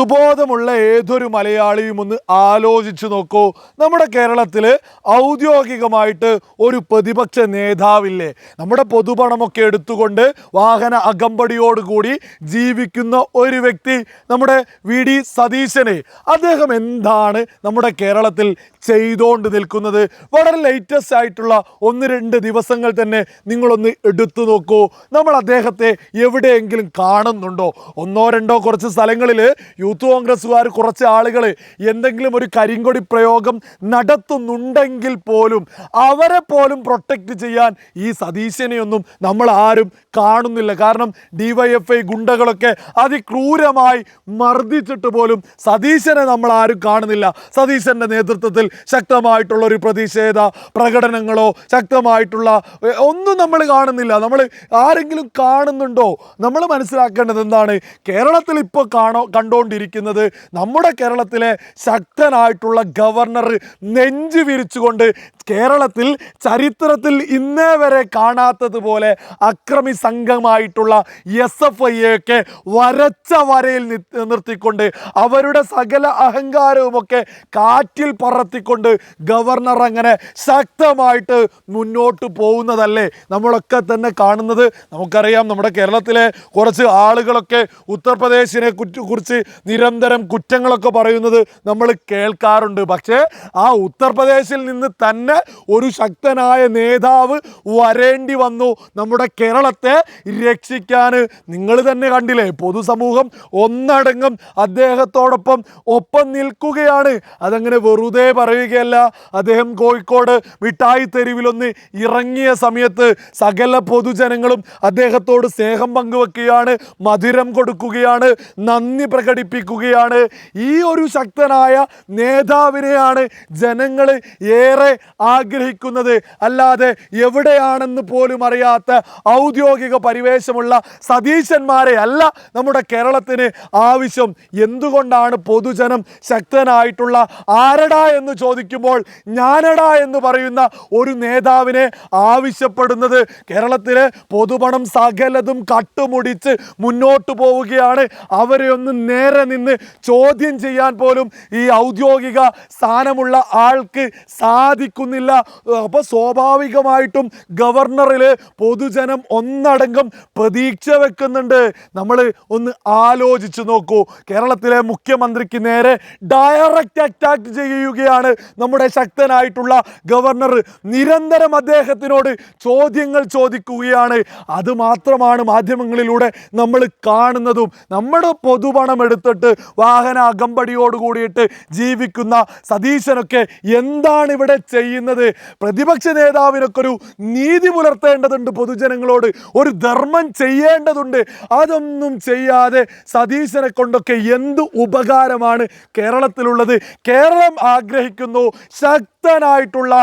സുബോധമുള്ള ഏതൊരു മലയാളിയും ഒന്ന് ആലോചിച്ചു നോക്കൂ. നമ്മുടെ കേരളത്തിൽ ഔദ്യോഗികമായിട്ട് ഒരു പ്രതിപക്ഷ നേതാവില്ലേ? നമ്മുടെ പൊതുപണമൊക്കെ എടുത്തുകൊണ്ട് വാഹന അകമ്പടിയോടുകൂടി ജീവിക്കുന്ന ഒരു വ്യക്തി നമ്മുടെ വി. ഡി. സതീശനെ. അദ്ദേഹം എന്താണ് നമ്മുടെ കേരളത്തിൽ ചെയ്തുകൊണ്ട് നിൽക്കുന്നത്. വളരെ ലേറ്റസ്റ്റ് ആയിട്ടുള്ള ഒന്ന് രണ്ട് ദിവസങ്ങൾ തന്നെ നിങ്ങളൊന്ന് എടുത്തു നോക്കൂ. നമ്മൾ അദ്ദേഹത്തെ എവിടെയെങ്കിലും കാണുന്നുണ്ടോ? ഒന്നോ രണ്ടോ കുറച്ച് സ്ഥലങ്ങളിൽ യൂത്ത് കോൺഗ്രസ്സുകാർ കുറച്ച് ആളുകൾ എന്തെങ്കിലും ഒരു കരിങ്കൊടി പ്രയോഗം നടത്തുന്നുണ്ടെങ്കിൽ പോലും അവരെ പോലും പ്രൊട്ടക്റ്റ് ചെയ്യാൻ ഈ സതീശനെയൊന്നും നമ്മൾ ആരും കാണുന്നില്ല. കാരണം ഡിവൈഎഫ്ഐ ഗുണ്ടകളൊക്കെ അതിക്രൂരമായി മർദ്ദിച്ചിട്ട് പോലും സതീശനെ നമ്മൾ ആരും കാണുന്നില്ല. സതീശന്റെ നേതൃത്വത്തിൽ ശക്തമായിട്ടുള്ള ഒരു പ്രതിഷേധ പ്രകടനങ്ങളോ ശക്തമായിട്ടുള്ള ഒന്നും നമ്മൾ കാണുന്നില്ല. നമ്മൾ ആരെങ്കിലും കാണുന്നുണ്ടോ? നമ്മൾ മനസ്സിലാക്കേണ്ടത് എന്താണ്? കേരളത്തിൽ ഇപ്പോൾ കാണോ കണ്ടുകൊണ്ടിരിക്കുന്നത് നമ്മുടെ കേരളത്തിലെ ശക്തനായിട്ടുള്ള ഗവർണർ നെഞ്ചു വിരിച്ചുകൊണ്ട് കേരളത്തിൽ ചരിത്രത്തിൽ ഇന്നേ വരെ കാണാത്തതുപോലെ അക്രമി സംഘമായിട്ടുള്ള എസ് എഫ് ഐയൊക്കെ വരച്ച വരയിൽ നിർത്തിക്കൊണ്ട് അവരുടെ സകല അഹങ്കാരവുമൊക്കെ കാറ്റിൽ പറത്തിക്കൊണ്ട് ഗവർണർ അങ്ങനെ ശക്തമായിട്ട് മുന്നോട്ട് പോകുന്നതല്ലേ? നമ്മളൊക്കെ തന്നെ കാണുന്നത്. നമുക്കറിയാം നമ്മുടെ കേരളത്തിലെ കുറച്ച് ആളുകളൊക്കെ ഉത്തർപ്രദേശിനെ കുറിച്ച് നിരന്തരം കുറ്റങ്ങളൊക്കെ പറയുന്നത് നമ്മൾ കേൾക്കാറുണ്ട്. പക്ഷേ ആ ഉത്തർപ്രദേശിൽ നിന്ന് തന്നെ ഒരു ശക്തനായ നേതാവ് വരേണ്ടി വന്നു. നമ്മുടെ കേരളത്തെ രക്ഷിക്കാൻ നിങ്ങൾ തന്നെ കണ്ടില്ലേ? പൊതുസമൂഹം ഒന്നടങ്കം അദ്ദേഹത്തോടൊപ്പം ഒപ്പം നിൽക്കുകയാണ്. അതങ്ങനെ വെറുതെ പറയുകയല്ല. അദ്ദേഹം കോഴിക്കോട് മിഠായി തെരുവിലൊന്ന് ഇറങ്ങിയ സമയത്ത് സകല പൊതുജനങ്ങളും അദ്ദേഹത്തോട് സ്നേഹം പങ്കുവെക്കുകയാണ് മധുരം കൊടുക്കുകയാണ് നന്ദി പ്രകടിപ്പിക്കുകയാണ്. ഈ ഒരു ശക്തനായ നേതാവിനെയാണ് ജനങ്ങൾ ഏറെ ആഗ്രഹിക്കുന്നത്. അല്ലാതെ എവിടെയാണെന്ന് പോലും അറിയാത്ത ഔദ്യോഗിക പരിവേശമുള്ള സതീശന്മാരെ അല്ല നമ്മുടെ കേരളത്തിന് ആവശ്യം. എന്തുകൊണ്ടാണ് പൊതുജനം ശക്തനായിട്ടുള്ള ആരടാ എന്ന് ചോദിക്കുമ്പോൾ ഞാനടാ എന്ന് പറയുന്ന ഒരു നേതാവിനെ ആവശ്യപ്പെടുന്നത് കേരളത്തിലെ പൊതുപണം സകലതും കട്ടുമുടിച്ച് മുന്നോട്ട് പോവുകയാണ്. അവരെ ഒന്ന് നേരെ നിന്ന് ചോദ്യം ചെയ്യാൻ പോലും ഈ ഔദ്യോഗിക സ്ഥാനമുള്ള ആൾക്ക് സാധിക്കുന്നില്ല. അപ്പോൾ സ്വാഭാവികമായിട്ടും ഗവർണറിൽ പൊതുജനം ഒന്നടങ്കം പ്രതീക്ഷ വെക്കുന്നുണ്ട്. നമ്മൾ ഒന്ന് ആലോചിച്ച് നോക്കൂ. കേരളത്തിലെ മുഖ്യമന്ത്രിക്ക് നേരെ ഡയറക്റ്റ് അറ്റാക്ക് ചെയ്യുകയാണ് നമ്മുടെ ശക്തനായിട്ടുള്ള ഗവർണർ നിരന്തരം അദ്ദേഹത്തിനോട് ചോദ്യങ്ങൾ ചോദിക്കുകയാണ്. അത് മാത്രമാണ് മാധ്യമങ്ങളിലൂടെ നമ്മൾ കാണുന്നതും. നമ്മുടെ പൊതുപണം എടുത്തിട്ട് വാഹന അകമ്പടിയോട് കൂടിയിട്ട് ജീവിക്കുന്ന സതീശനൊക്കെ എന്താണ് ഇവിടെ ചെയ്യുന്നത്? പ്രതിപക്ഷ നേതാവിനൊക്കെ ഒരു നീതി പുലർത്തേണ്ടതുണ്ട് പൊതുജനങ്ങളോട്. ഒരു ധർമ്മം ചെയ്യേണ്ടതുണ്ട്. അതൊന്നും ചെയ്യാതെ സതീശനെ കൊണ്ടൊക്കെ എന്ത് ഉപകാരമാണ് കേരളത്തിലുള്ളത്? കേരളം ആഗ്രഹിക്കുന്നു. ശക്തനായിട്ടുള്ള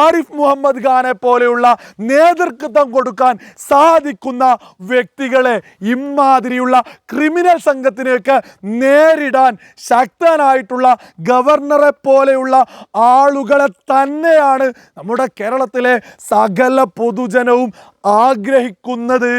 ആരിഫ് മുഹമ്മദ് ഖാനെ പോലെയുള്ള നേതൃത്വം കൊടുക്കാൻ സാധിക്കുന്ന വ്യക്തികളെ ഇമാതിരിയുള്ള ക്രിമിനൽ സംഘത്തിലേക്ക് നേരിടാൻ ശക്തനായിട്ടുള്ള ഗവർണറെ പോലെയുള്ള ആളുകളെ തന്നെയാണ് നമ്മുടെ കേരളത്തിലെ സകല പൊതുജനവും ആഗ്രഹിക്കുന്നത്.